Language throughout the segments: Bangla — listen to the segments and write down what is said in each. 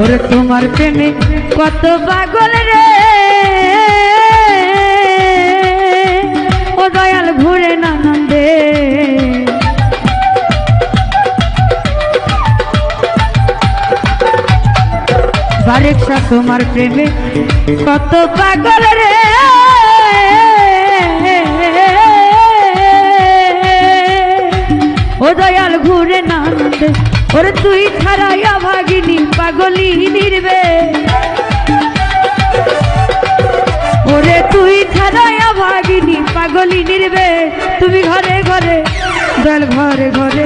ওরে তোমার প্রেমে কত পাগল রে। ও দয়াল ঘুরে নানন্দে বারেকসা তোমার প্রেমে কত পাগল রে। ও দয়াল ঘুরে নানন্দে ওরে তুই ছাড়াইয়া ভাগিনী, পাগলি নির্বে। ওরে তুই ছাড়াইয়া ভাগিনী, পাগলি নির্বে। তুমি ঘরে ঘরে দয়াল ঘরে ঘরে,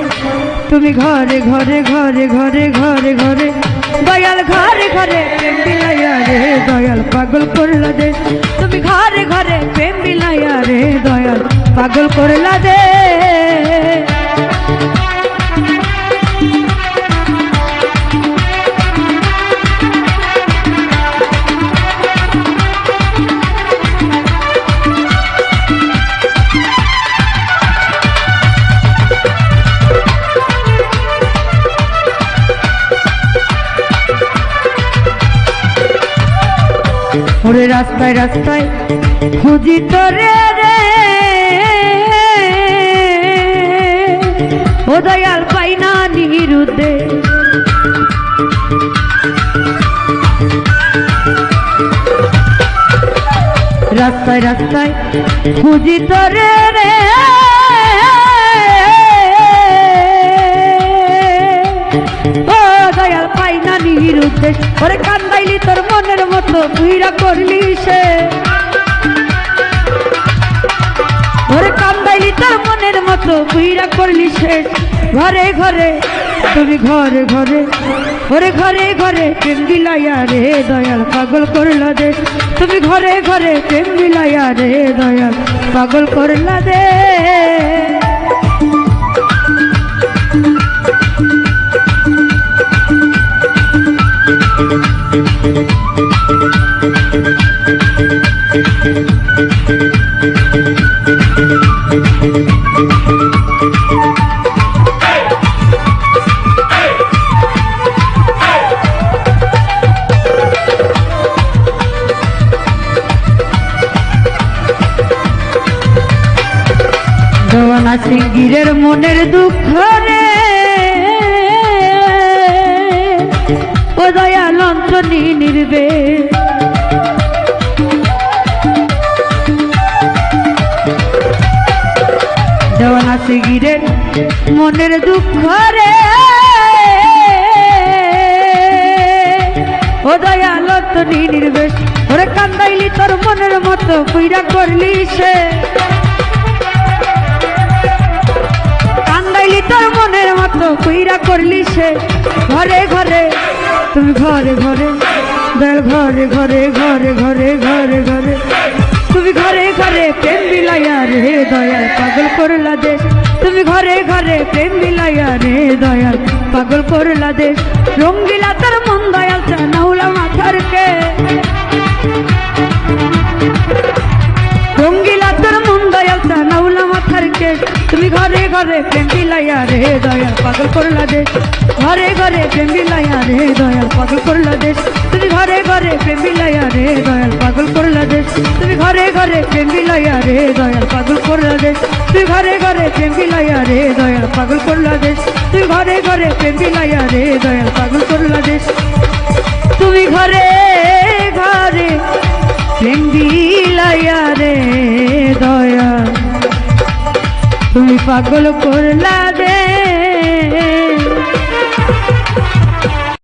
তুমি ঘরে ঘরে ঘরে ঘরে ঘরে ঘরে। দয়াল ঘরে ঘরে, প্রেম বিলাইয়া রে, দয়াল পাগল করলা দে। তুমি ঘরে ঘরে, প্রেম বিলাইয়া রে, দয়াল পাগল করলা দে। রাস্তায় রাস্তায় খুঁজি তোরে রে। ও দয়াল, পাই না নিরুদে রাস্তায় রাস্তায় খুঁজি তোরে রে। ও দয়াল পাই না নিরুদে ওরে কান্দাইলি তোর মনের মতো বুইরা করলি সে। ওরে কান্দাইলি তোর মনের মতো বুইরা করলি সে। ঘরে ঘরে, তুমি ঘরে ঘরে, ওরে ঘরে ঘরে প্রেম বিলাইয়া রে দয়াল, পাগল করলা দে। তুমি ঘরে ঘরে প্রেম বিলাইয়া রে দয়াল, পাগল করলা দে। সিঙ্গিরের মনের দুঃখ রে। ও দয়াল অন্তনি নির্বে। দেওয়ানা সিঙ্গিরের মনের দুঃখ রে। ও দয়া অন্তনি নির্বেশ ওরে কান্দাইলি তোর মনের মতো পুইরা করলি সে। কান্দাইলি তোর মনের মতো কইরা করলি সে। ঘরে ঘরে তুমি ঘরে ঘরে দয়াল ঘরে ঘরে ঘরে ঘরে ঘরে ঘরে। তুমি ঘরে ঘরে প্রেম বিলাইয়া রে দয়াল, পাগল করলা দেশ তুমি ঘরে ঘরে প্রেম বিলাইয়া রে দয়াল, পাগল করলা দেশ রঙ্গিলা তার মন ঘরে প্রেম বিলাইয়া রে, দয়াল পাগল করলা দে ঘরে ঘরে প্রেম বিলাইয়া রে, দয়াল পাগল করলা দে তুমি ঘরে ঘরে প্রেম বিলাইয়া রে, দয়াল পাগল করলা দে তুমি ঘরে ঘরে প্রেম বিলাইয়া রে, দয়াল পাগল করলা দে তুই ঘরে ঘরে প্রেম বিলাইয়া রে, দয়াল পাগল করলা দে তুই ঘরে ঘরে প্রেম বিলাইয়া রে, দয়াল পাগল করলা দে তুমি ঘরে তুমি পাগল করলা দে